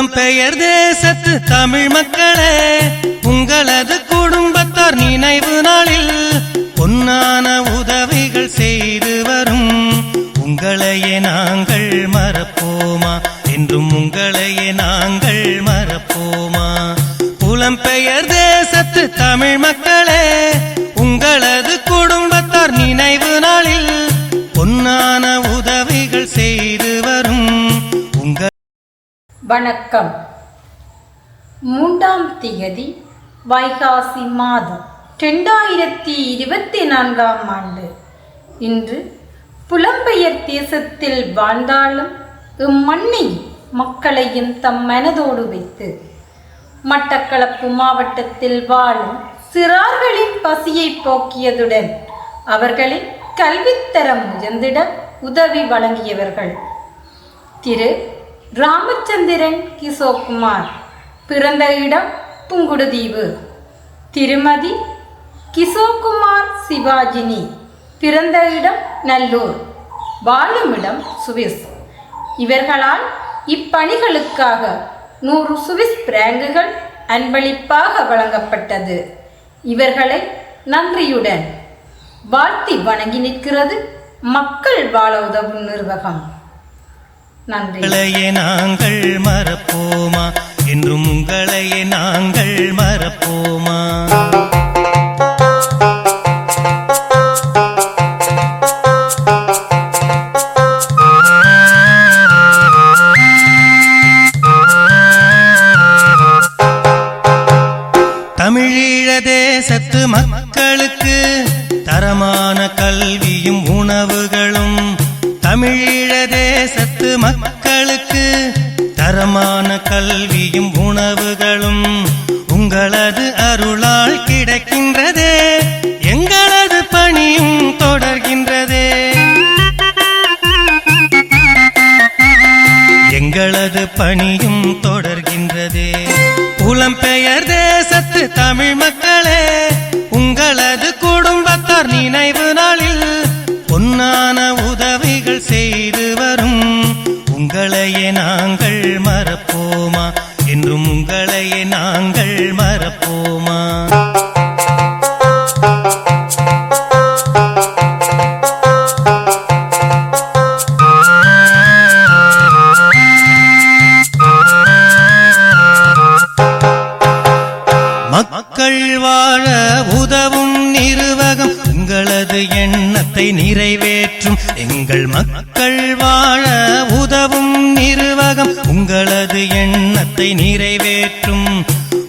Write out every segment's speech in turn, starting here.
புலம்பெயர் தேசத்து தமிழ் மக்களே உங்களது குடும்பத்தார் நினைவு நாளில் பொன்னான உதவிகள் செய்து வரும். உங்களையே நாங்கள் மறப்போமா? என்றும் உங்களையே நாங்கள் மறப்போமா? புலம்பெயர் தேசத்து தமிழ் மக்களே உங்களது குடும்பத்தார் நினைவு நாளில் பொன்னான உதவி வணக்கம். மூன்றாம் திகதி வைகாசி மாதம் ரெண்டாயிரத்தி இருபத்தி நான்காம் ஆண்டு. இன்று புலம்பெயர் தேசத்தில் வாழ்ந்தாலும் இம்மண்ணையும் மக்களையும் தம் மனதோடு வைத்து மட்டக்களப்பு மாவட்டத்தில் வாழும் சிறார்களின் பசியை போக்கியதுடன் அவர்களின் கல்வித்தரம் உயர்ந்திட உதவி வழங்கியவர்கள் திரு. ராமச்சந்திரன் கிஷோக்குமார் பிறந்த இடம் புங்குடுதீவு. திருமதி கிஷோக்குமார் சிவாஜினி. பிறந்த இடம் நல்லூர். வாழுமிடம் சுவிஸ். இவர்களால் இப்பணிகளுக்காக நூறு சுவிஸ் பிராங்குகள் அன்பளிப்பாக வழங்கப்பட்டது. இவர்களை நன்றியுடன் வாழ்த்தி வணங்கி நிற்கிறது மக்கள் வாழ உதவும் நிர்வாகம். நன்றி. உங்களையே நாங்கள் மறப்போமா? என்றும் உங்களையே நாங்கள் மறப்போமா? தமிழீழ தேசத்து மக்களுக்கு தரமான கல்வியும் உணவுகளும் தமிழீழ தேசத்து மக்களுக்கு தரமான கல்வியும் உணவுகளும் உங்களது அருளால் கிடைக்கின்றதே எங்களது பணியும் தொடர்கின்றதே. எங்களது பணியும் தொடர்கின்றதே. புலம்பெயர் தேசத்து தமிழ் மக்கள் உங்களையே நாங்கள் மறப்போமா? என்றும் உங்களையே நாங்கள் மறப்போமா? மக்கள் வாழ உதவும் நிர்வாகம் உங்களது எண்ணத்தை நிறைவேற்றும் எங்கள் மக்கள் வாழ உதவும் நிர்வாகம் உங்களது எண்ணத்தை நிறைவேற்றும்.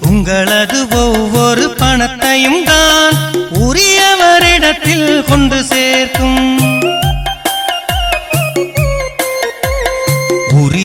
உங்களது ஒவ்வொரு பணத்தையும் தான் உரியவரிடத்தில் கொண்டு சே